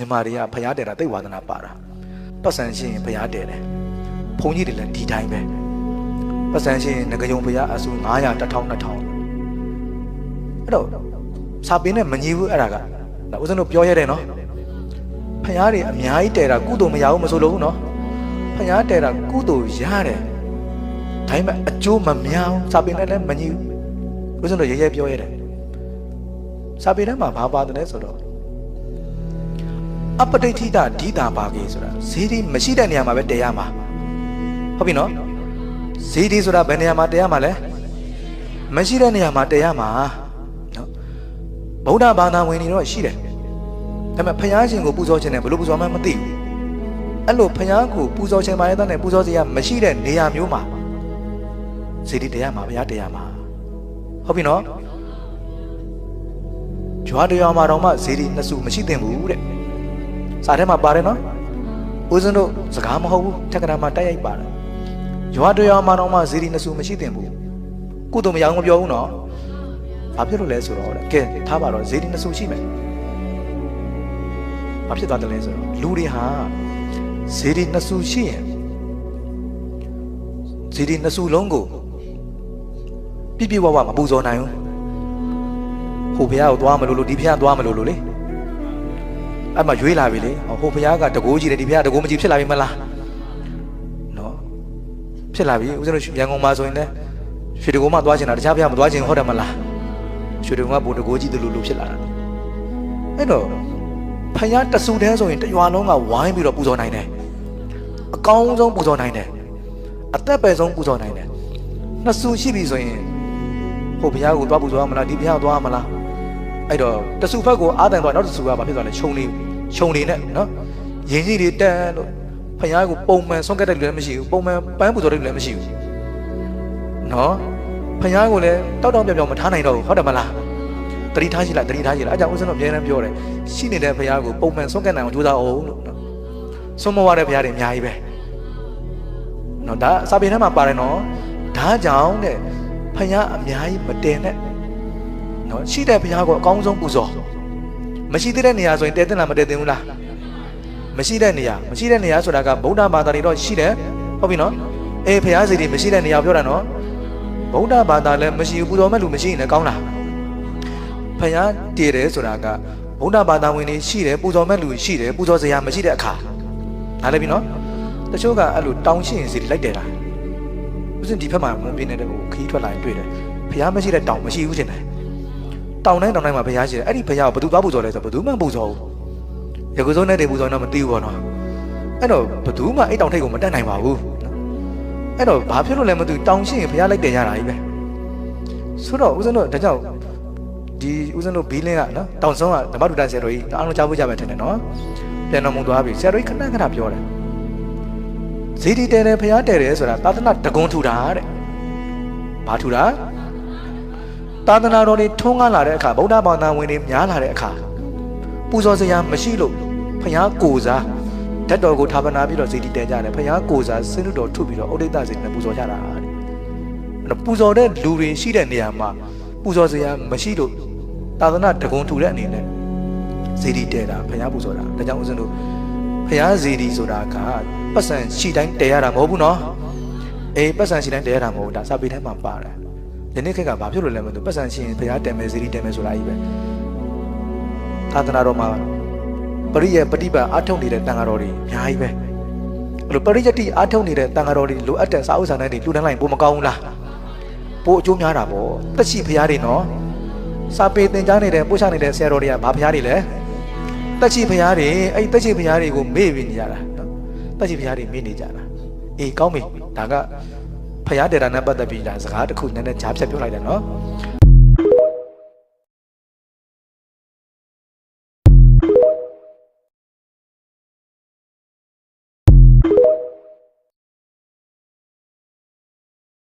မြန်မာတွေကဖျားတယ်တာသိဝါဒနာပါတာပတ်စံရှိရင်ဖျားတယ်တယ်ဘုန်းကြီးတွေလည်းဒီတိုင်းပဲပတ်စံရှိရင်ငကယုံဖျားအဆူ900 1000 2000အဲ့တော့စာပင်နဲ့မညီဘူးအဲ့ဒါကဒါဦးဇင်းတို့ပြောရတယ်နော်ဖျားတွေအများကြီးတယ်တာကုသိုလ်မရဘူးမဆိုလို့ဘူးနော်ဖျားတယ်တာကုသိုလ်ရတယ်ဒါပေမဲ့အကျိုးမများဘူးစာပင်နဲ့လည်းမညီဘူးဦးဇင်းတို့ရဲရဲပြောရတယ်စာပေထဲမှာဘာပါတယ်လဲဆိုတော့ အပဋိဋ္ဌိတဓိတာပါကေဆိုတာဈေးဒီမရှိတဲ့နေရာမှာပဲတည်ရမှာဟုတ်ပြီနော်ဈေးဒီဆိုတာဘယ်နေရာမှာတည်ရမှာလဲမရှိတဲ့နေရာမှာတည်ရမှာနော်ဗုဒ္ဓဘာသာဝင်တွေတော့ရှိတယ်ဒါပေမဲ့ဖယားရှင်ကိုပူဇော်ခြင်းနဲ့ဘယ်လိုပူဇော်မှမသိဘူးအဲ့လိုဖယားကိုပူဇော်ခြင်းပါရတဲ့နဲ့ပူဇော်စရာမရှိတဲ့နေရာမျိုးမှာဈေးဒီတည်ရမှာဘုရားတည်ရမှာဟုတ်ပြီနော်ကြွားတရားမှာတော့မှဈေးဒီနှစ်စုမရှိသင့်ဘူးတဲ့ စာထဲမှာပါတယ်နော်ဦးဇင်းတို့စကားမဟုတ်ဘူးထက်ကရာမှာတိုက်ရိုက်ပါတယ်ကြွားတရားမှာတော့မှဈေးဒီနှစ်စုမရှိသင့်ဘူးကုသိုလ်မရအောင်မပြောဘူးနော်ဘာဖြစ်လို့လဲဆိုတော့တဲ့ကဲထားပါတော့ဈေးဒီနှစ်စုရှိမယ်ဘာဖြစ်သွားတယ်လဲဆိုတော့လူတွေဟာဈေးဒီနှစ်စုရှိရင်ဈေးဒီနှစ်စုလုံးကိုပြပြဝဝမပူဇော်နိုင်ဘူးဟိုဘုရားကိုသွားမလို့လို့ဒီဘုရားသွားမလို့လို့လေ အဲ့မှာရွေးလာပြီလေဟိုဘုရားကတကိုးကြီးတယ်ဒီဘုရားတကိုးမကြီးဖြစ်လာပြီမလားနော်ဖြစ်လာပြီဦးဇင်းတို့ရန်ကုန်မှာဆိုရင်လည်းရွှေတကိုးမှသွားချင်တာတခြားဘုရားမသွားချင်ဟုတ်တယ်မလားရွှေတကိုးကဘုံတကိုးကြီးတယ်လို့လို့ဖြစ်လာတာအဲ့တော့ဖယားတဆူတန်းဆိုရင်တရွာလုံးကဝိုင်းပြီးတော့ပူဇော်နိုင်တယ်အကောင်းဆုံးပူဇော်နိုင်တယ်အသက်ပဲဆုံးပူဇော်နိုင်တယ်နှစ်ဆူရှိပြီဆိုရင်ဟိုဘုရားကိုသွားပူဇော်ရမလားဒီဘုရားကိုသွားရမလား အဲ့တော့တဆူဖက်ကိုအာတန်သွားနောက်တဆူကဘာဖြစ်သွားလဲခြုံနေခြုံနေနဲ့နော်ရင်းကြီးတွေတန်းလို့ဖယားကိုပုံမှန်ဆုံးကတ်တဲ့လူလည်းမရှိဘူးပုံမှန်ပန်းပူဇော်တဲ့လူလည်းမရှိဘူးနော်ဖယားကိုလည်းတောက်တောက်ပြောင်ပြောင်မထားနိုင်တော့ဘူးဟုတ်တယ်မလားတတိထားရှိလားတတိထားရှိလားအဲကြောင့်ဦးဇင်းတို့အများအားပြောတယ်ရှိနေတဲ့ဖယားကိုပုံမှန်ဆုံးကတ်နိုင်အောင်ကြိုးစားအောင်လို့နော်ဆုံးမဝတဲ့ဖယားတွေအများကြီးပဲနော်ဒါစာပေထဲမှာပါတယ်နော်ဒါကြောင့်တဲ့ဖယားအများကြီးမတင်နဲ့ နော်ရှိတဲ့ဖယားကိုအကောင်းဆုံးပူဇော်မရှိသေးတဲ့နေရာဆိုရင်တဲတင်လားမတဲတင်ဘူးလားမရှိတဲ့နေရာမရှိတဲ့နေရာဆိုတာကဗုဒ္ဓဘာသာတွေတော့ရှိတယ်ဟုတ်ပြီနော်အေးဖယားစီတွေမရှိတဲ့နေရာပြောတာနော်ဗုဒ္ဓဘာသာလည်းမရှိဘူးပူဇော်မဲ့လူမရှိရင်လည်းကောင်းလားဖယားတည်တယ်ဆိုတာကဗုဒ္ဓဘာသာဝင်တွေရှိတယ်ပူဇော်မဲ့လူရှိတယ်ပူဇော်စရာမရှိတဲ့အခါနားလည်ပြီနော်တချို့ကအဲ့လိုတောင်းရှိရင်စီတွေလိုက်တယ်လားဥစဉ်ဒီဘက်မှာမွန်ပြင်းနေတဲ့ကိုခီးထွက်လာရင်တွေ့တယ်ဖယားမရှိတဲ့တောင်မရှိဘူးရှင်တယ် တောင်တိုင်းတောင်တိုင်းမှာဘုရားရှိတယ်အဲ့ဒီဘုရားကိုဘယ်သူသွားပူဇော်လဲဆိုတော့ဘယ်သူမှမပူဇော်ဘူးရကုစုံနဲ့တေပူဇော်တော့မသိဘူးပေါ့နော်အဲ့တော့ဘယ်သူမှအဲ့တောင်ထိပ်ကိုမတက်နိုင်ပါဘူးအဲ့တော့ဘာဖြစ်လို့လဲမသိဘူးတောင်ရှိရင်ဘုရားလိုက်တယ်ရတာကြီးပဲဆိုတော့ဦးဇင်းတို့ဒါကြောင့်ဒီဦးဇင်းတို့ဘီလင်းကနော်တောင်ဆုံးကဓမ္မဒုတဆရာတော်ကြီးအားလုံးကြားဖို့ကြမယ်ထင်တယ်နော်ပြန်တော်မူသွားပြီဆရာတော်ကြီးခဏခဏပြောတယ်ဇီဒီတဲတယ်ဘုရားတဲတယ်ဆိုတာသာသနာတကွန်းထူတာတဲ့ဘာထူတာ သာသနာတော်တွေထုံးကားလာတဲ့အခါဗုဒ္ဓဘာသာဝင်တွေများလာတဲ့အခါပူဇော်စရာမရှိလို့ဖယားကိုစားဓာတ်တော်ကိုဌာပနာပြီးတော့ဇေတီတဲကြတယ်ဖယားကိုစားစင်းလူတော်ထုတ်ပြီးတော့ဥဒိဋ္ဌဇေတီနဲ့ပူဇော်ကြတာတဲ့အဲ့တော့ပူဇော်တဲ့လူတွေရှိတဲ့နေရာမှာပူဇော်စရာမရှိလို့သာသနာတကွန်ထူတဲ့အနေနဲ့ဇေတီတဲတာဖယားပူဇော်တာဒါကြောင့်ဦးဇင်းတို့ဖယားဇေတီဆိုတာကပတ်စံရှိတိုင်းတဲရတာမဟုတ်ဘူးနော်အေးပတ်စံရှိတိုင်းတဲရတာမဟုတ်ဘူးဒါစာပေထဲမှာပါတယ် ယနေ့ခေတ်ကဘာဖြစ်လို့လဲမသိဘူးပတ်စံရှိရင်ဘုရားတည်မယ်ဇီတိတည်မယ်ဆိုတာကြီးပဲသာသနာတော်မှာပရိယပฏิပတ်အထုတ်နေတဲ့တန်ဃာတော်တွေအများကြီးပဲအဲ့လိုပရိယတိအထုတ်နေတဲ့တန်ဃာတော်တွေလိုအပ်တဲ့စာအုပ်စာတမ်းတွေလူတန်းလိုက်ပိုမကောင်းဘူးလားပိုအကျိုးများတာပေါ့တက်ရှိဘုရားတွေနော်စာပေသင်ကြားနေတဲ့ပို့ချနေတဲ့ဆရာတော်တွေကဘာဘုရားတွေလဲတက်ရှိဘုရားတွေအဲ့တက်ရှိဘုရားတွေကိုမေ့ပြီးနေကြတာနော်တက်ရှိဘုရားတွေမေ့နေကြတာအေးကောင်းပြီဒါက ဖရားတေတာနဲ့ပတ်သက်ပြီးဒါစကားတစ်ခုနည်းနည်းကြားဖြတ်ပြောလိုက်တယ်နော်